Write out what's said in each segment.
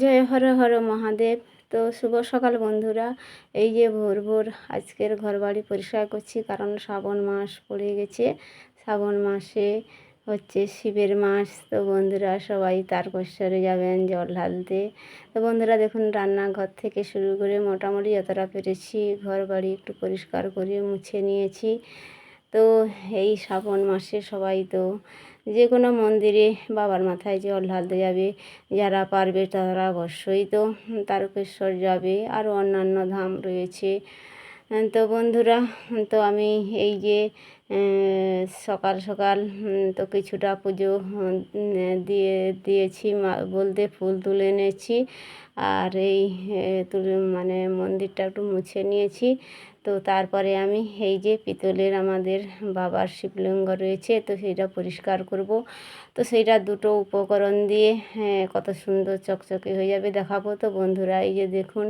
জয় হর হর মহাদেব। তো শুভ সকাল বন্ধুরা। এই যে ভোর ভোর আজকের ঘর বাড়ি পরিষ্কার করছি কারণ শ্রাবণ মাস পড়ে গেছে। শ্রাবণ মাসে হচ্ছে শিবের মাস। তো বন্ধুরা সবাই তারকেশ্বরে যাবেন জল ঢালতে। তো বন্ধুরা দেখুন রান্নাঘর থেকে শুরু করে মোটামুটি যতটা পেরেছি ঘর বাড়ি একটু পরিষ্কার করে মুছে নিয়েছি। তো এই শ্রাবণ মাসে সবাই তো যে কোনো মন্দিরে বাবার মাথায় জল ঢালতে যাবে, যারা পারবে তারা অবশ্যই তো তারকেশ্বর যাবে আরও অন্যান্য ধাম রয়েছে। তো বন্ধুরা, তো আমি এই যে সকাল সকাল, তো কিছুটা পুজো, দিয়ে, দিয়েছি বলতে ফুল তুলে এনেছি। আর এই তুলে মানে মন্দিরটা একটু মুছে নিয়েছি। তো তারপরে আমি এই যে পিতলের আমাদের বাবার শিবলিঙ্গ রয়েছে তো সেইটা পরিষ্কার করব। তো সেইটা দুটো উপকরণ দিয়ে হ্যাঁ কত সুন্দর চকচকে হয়ে যাবে দেখাবো। তো বন্ধুরা এই যে দেখুন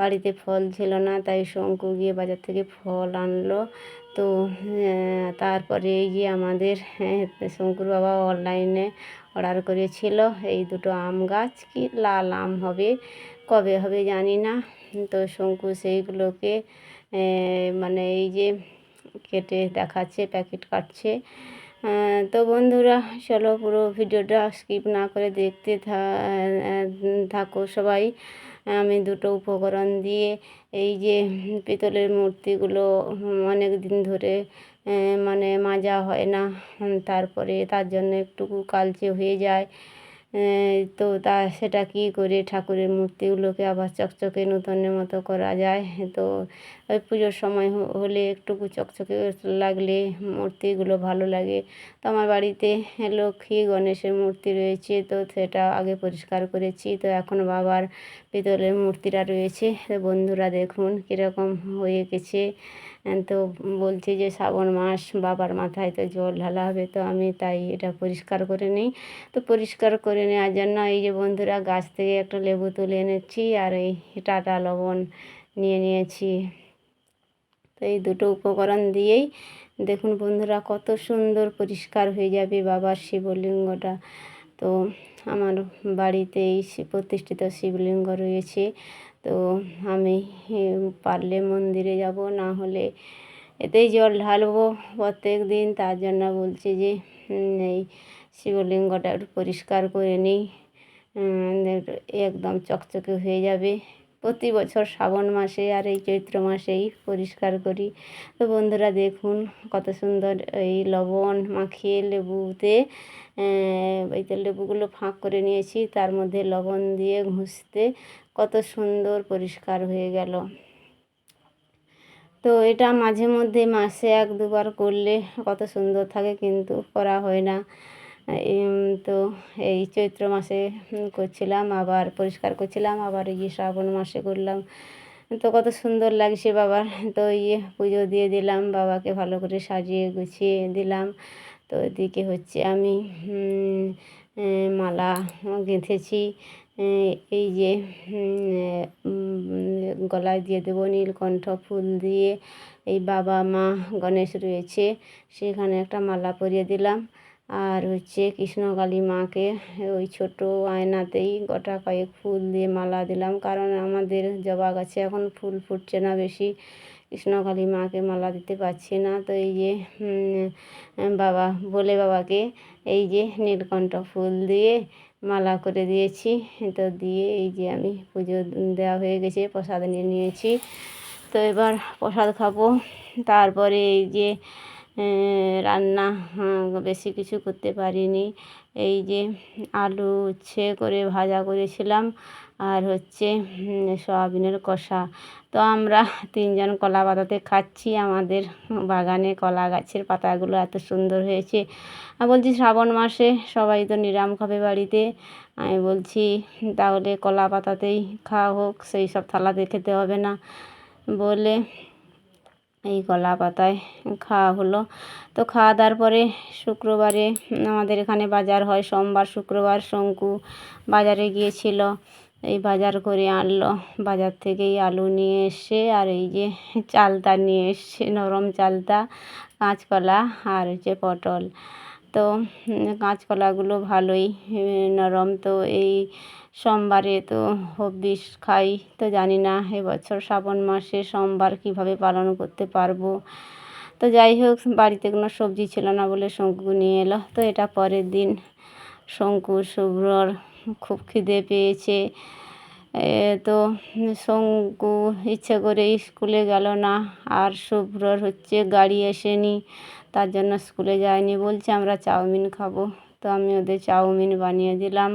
বাড়িতে ফল ছিল না তাই শঙ্কু গিয়ে বাজার থেকে ফল আনলো। তো তারপরে এই যে আমাদের হ্যাঁ, শঙ্কুর বাবা অনলাইনে অর্ডার করেছিল এই দুটো আম গাছ। কি লাল আম হবে কবে হবে জানি না। তো শঙ্কু সেইগুলোকে মানে এই যে কেটে দেখাচ্ছে, প্যাকেট কাটছে। তো বন্ধুরা, চলো পুরো ভিডিওটা স্কিপ না করে দেখতে থাকো সবাই। আমি দুটো উপকরণ দিয়ে এই যে পিতলের মূর্তিগুলো অনেক দিন ধরে মানে মাজা হয় না, তারপরে তার জন্য একটু কালচে হয়ে যায়। তো তা সেটা কী করে ঠাকুরের মূর্তিগুলোকে আবার চকচকে নূতনের মতো করা যায়? তো ওই পুজোর সময় হলে একটু চকচকে লাগলে মূর্তিগুলো ভালো লাগে। তো আমার বাড়িতে লক্ষ্মী গণেশের মূর্তি রয়েছে, তো সেটা আগে পরিষ্কার করেছি। তো এখন বাবার পিতলের মূর্তিটা রয়েছে। বন্ধুরা দেখুন কীরকম হয়ে গেছে। তো বলছে যে শ্রাবণ মাস বাবার মাথায় তো জল ঢালা হবে, তো আমি তাই এটা পরিষ্কার করে নিই। তো পরিষ্কার করে নেওয়ার জন্য এই যে বন্ধুরা গাছ থেকে একটা লেবু তুলে এনেছি আর এই টাটা লবণ নিয়ে নিয়েছি। তো এই দুটো উপকরণ দিয়েই দেখুন বন্ধুরা কত সুন্দর পরিষ্কার হয়ে যাবে বাবার শিবলিঙ্গটা। তো আমার বাড়িতে এই প্রতিষ্ঠিত শিবলিঙ্গ রয়েছে। তো আমি পারলে মন্দিরে যাব, না হলে এতেই জল ঢালবো প্রত্যেক দিন। তার জন্য বলছি যে এই শিবলিঙ্গটা একটু পরিষ্কার করে নিই। একদম চকচকে হয়ে যাবে। প্রতি বছর শ্রাবণ মাসে আর এই চৈত্র মাসেই পরিষ্কার করি। তো বন্ধুরা দেখুন কত সুন্দর এই লবণ মাখিয়ে লেবুতে এই লেবুগুলো ফাঁক করে নিয়েছি, তার মধ্যে লবণ দিয়ে ঘুষতে কত সুন্দর পরিষ্কার হয়ে গেল। তো এটা মাঝে মধ্যে মাসে এক দুবার করলে কত সুন্দর থাকে, কিন্তু করা হয় না। তো এই চৈত্র মাসে করছিলাম, আবার পরিষ্কার করছিলাম, আবার এই শ্রাবণ মাসে করলাম। তো কত সুন্দর লাগছে বাবার। তো ইয়ে পুজো দিয়ে দিলাম, বাবাকে ভালো করে সাজিয়ে গুছিয়ে দিলাম। তো এদিকে হচ্ছে আমি মালা গেঁথেছি। এই যে গলায় দিয়ে দেবো নীলকণ্ঠ ফুল দিয়ে। এই বাবা মা গণেশ রয়েছে, সেখানে একটা মালা পরিয়ে দিলাম। আর হচ্ছে কৃষ্ণকালী মাকে ওই ছোটো আয়নাতেই গোটা কয়েক ফুল দিয়ে মালা দিলাম। কারণ আমাদের জবা গাছে এখন ফুল ফুটছে না বেশি। কৃষ্ণকালী মাকে মালা দিতে পারছি না। তো এই যে বাবা বলে বাবাকে এই যে নীলকণ্ঠ ফুল দিয়ে মালা করে দিয়েছি। তো দিয়ে এই যে আমি পুজো দেওয়া হয়ে গেছে, প্রসাদ নিয়ে নিয়েছি। তো এবার প্রসাদ খাব। তারপরে এই যে রান্না বেশি কিছু করতে পারিনি। এই যে আলু উচ্ছে করে ভাজা করেছিলাম আর হচ্ছে সয়াবিনের কষা। তো আমরা তিনজন কলা পাতাতে খাচ্ছি। আমাদের বাগানে কলা গাছের পাতাগুলো এত সুন্দর হয়েছে। আর বলছি, শ্রাবণ মাসে সবাই তো নিরাম খাবে বাড়িতে। আমি বলছি, তাহলে কলা পাতাতেই খাওয়া হোক, সেই সব থালাতে খেতে হবে না। বলে এই কলা পাতায় খাওয়া হলো। তো খাওয়া দাওয়ার পরে শুক্রবারে আমাদের এখানে বাজার হয়। সোমবার, শুক্রবার শঙ্কু বাজারে গিয়েছিল। এই বাজার করে আনলো। বাজার থেকেই আলু নিয়ে এসে আর এই যে চালতা নিয়ে এসছে, নরম চালতা কাঁচকলা আর হচ্ছে পটল। তো কাঁচকলাগুলো ভালোই নরম। তো এই সোমবারে তো হবিষ খাই, তো জানি না এবছর শ্রাবণ মাসে সোমবার কীভাবে পালন করতে পারব। তো যাই হোক, বাড়িতে কোনো সবজি ছিল না বলে শঙ্কু নিয়ে এলো। তো এটা পরের দিন শঙ্কু, শুভ্রর খুব খিদে পেয়েছে। তো শঙ্কু ইচ্ছে করে স্কুলে গেল না, আর শুভ্রর হচ্ছে গাড়ি আসেনি। তার জন্য স্কুলে যায়নি। বলছে, আমরা চাউমিন খাব। তো আমি ওদের চাউমিন বানিয়ে দিলাম।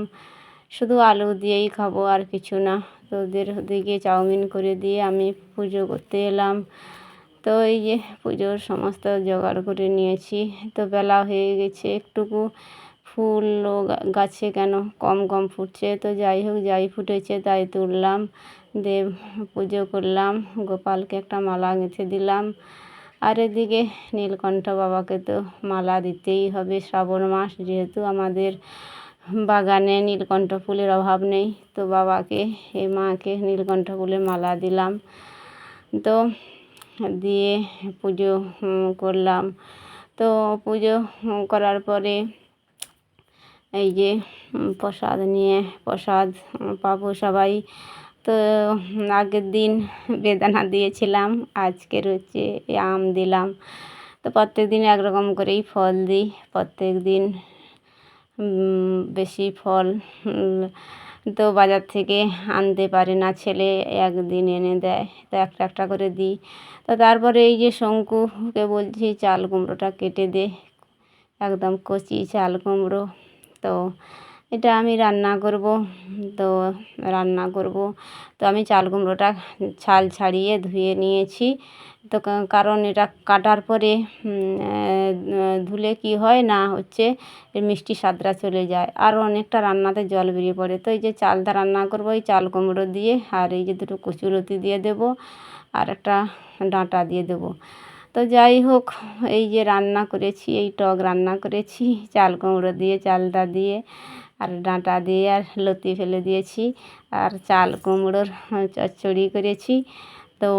শুধু আলু দিয়েই খাব, আর কিছু না। তো ওদের ওদিকে চাউমিন করে দিয়ে আমি পুজো করতে এলাম। তো এই যে পুজোর সমস্ত জোগাড় করে নিয়েছি। তো বেলা হয়ে গেছে একটুকু। ফুলও গাছে কেন কম কম ফুটছে? তো যাই হোক, যাই ফুটেছে তাই তুললাম। দেব পুজো করলাম। গোপালকে একটা মালা গেঁথে দিলাম। আর এদিকে নীলকণ্ঠ বাবাকে তো মালা দিতেই হবে শ্রাবণ মাস, যেহেতু আমাদের বাগানে নীলকণ্ঠ ফুলের অভাব নেই, তো বাবাকে এই মাকে নীলকণ্ঠ ফুলের মালা দিলাম। তো দিয়ে পুজো করলাম। তো পুজো করার পরে এই যে প্রসাদ নিয়ে, প্রসাদ পাবো সবাই। তো আগের দিন বেদানা দিয়েছিলাম, আজকের হচ্ছে আম দিলাম। তো প্রত্যেক দিন একরকম করেই ফল দিই, প্রত্যেক দিন বেশি ফল তো বাজার থেকে আনতে পারে না, ছেলে একদিন এনে দেয়, তো একটা একটা করে দিই। তো তারপরে এই যে শঙ্কুকে বলছি, চাল কুমড়োটা কেটে দে, একদম কচি চাল কুমড়ো। তো এটা আমি রান্না করব। তো রান্না করব। তো আমি চাল কুমড়োটা ছাল ছাড়িয়ে ধুয়ে নিয়েছি। তো কারণ এটা কাটার পরে ধুলে কি হয় না হচ্ছে মিষ্টি স্বাদটা চলে যায়। আর অনেকটা রান্নাতে জল বেরিয়ে পড়ে। তো এই যে চালটা রান্না করব, এই চাল কুমড়ো দিয়ে, আর এই যে দুটো কচুরতি দিয়ে দেবো, আর একটা ডাঁটা দিয়ে দেবো। তো যাই হোক, এই যে রান্না করেছি, এই টক রান্না করেছি, চাল কুমড়ো দিয়ে চালটা দিয়ে, আর ডাঁটা দিয়ে, আর লতি ফেলে দিয়েছি, আর চাল কুমড়োর চচ্চড়ি করেছি। তো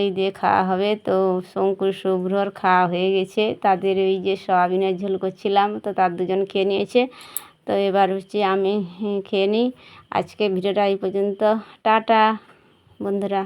এই দিয়ে খাওয়া হবে। তো শঙ্কুর শুভ্রর খাওয়া হয়ে গেছে। তাদের ওই যে সয়াবিনের ঝোল করছিলাম, তো তার দুজন খেয়ে নিয়েছে। তো এবার হচ্ছে আমি খেয়ে নিই। আজকে ভিডিওটা এই পর্যন্ত। টাটা, বন্ধুরা।